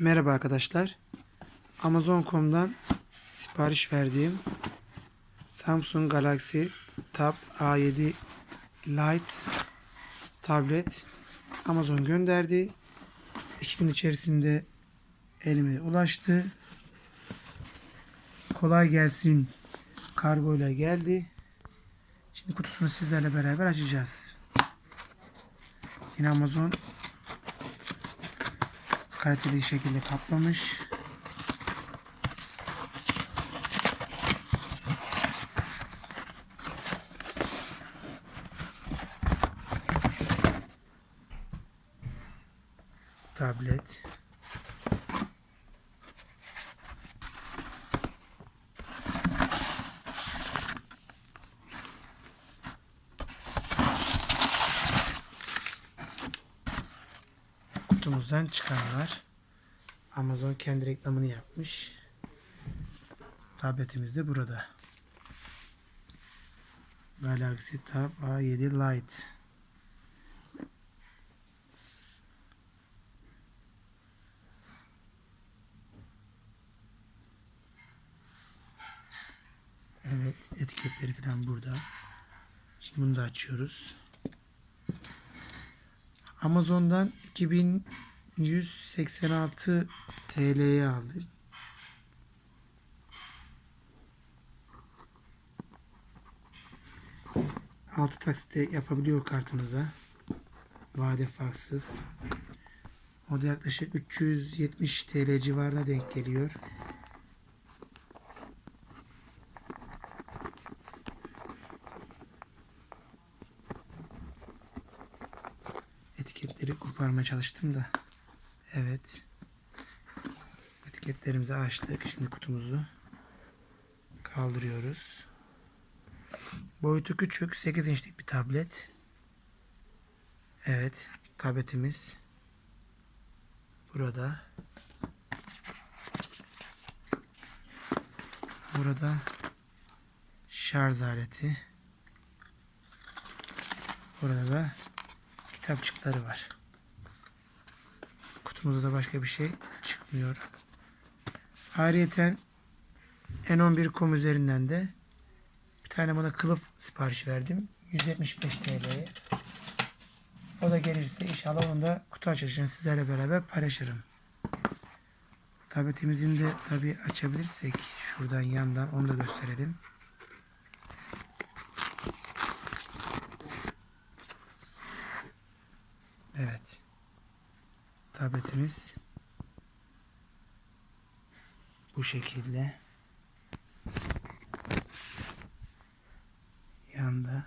Merhaba arkadaşlar. Amazon.com'dan sipariş verdiğim Samsung Galaxy Tab A7 Lite tablet Amazon gönderdi. İki gün içerisinde elime ulaştı. Kolay gelsin kargoyla geldi. Şimdi kutusunu sizlerle beraber açacağız. Yine Amazon kaliteli şekilde kaplamış. Tablet. Kutumuzdan çıkanlar. Amazon kendi reklamını yapmış. Tabletimiz de burada. Galaxy Tab A7 Lite. Evet, etiketleri falan burada. Şimdi bunu da açıyoruz. Amazon'dan 2186 TL'ye aldım. Altı taksite yapabiliyor kartınıza. Vade farksız. O da yaklaşık 370 TL civarına denk geliyor. Etiketleri koparmaya çalıştım da. Evet. Etiketlerimizi açtık. Şimdi kutumuzu kaldırıyoruz. Boyutu küçük. 8 inçlik bir tablet. Evet. Tabletimiz burada. Burada şarj aleti. Burada da kitapçıkları var. Kutumuzda da başka bir şey çıkmıyor. Ayrıyeten N11.com üzerinden de bir tane bana kılıf sipariş verdim. 175 TL'ye. O da gelirse inşallah onu da kutu açılışını sizlerle beraber paylaşırım. Tabletimizin de tabi açabilirsek şuradan yandan onu da gösterelim. Evet. Tabletimiz bu şekilde yanda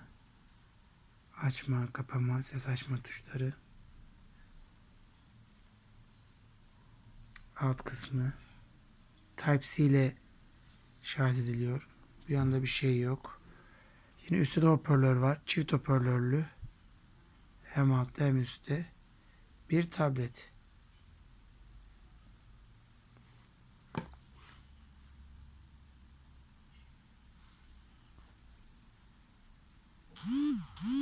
açma, kapama, ses açma tuşları alt kısmı Type-C ile şarj ediliyor. Bir yanda bir şey yok. Yine üstte de hoparlör var. Çift hoparlörlü. Hem altta hem üstte. Bir tablet. Mm-hmm.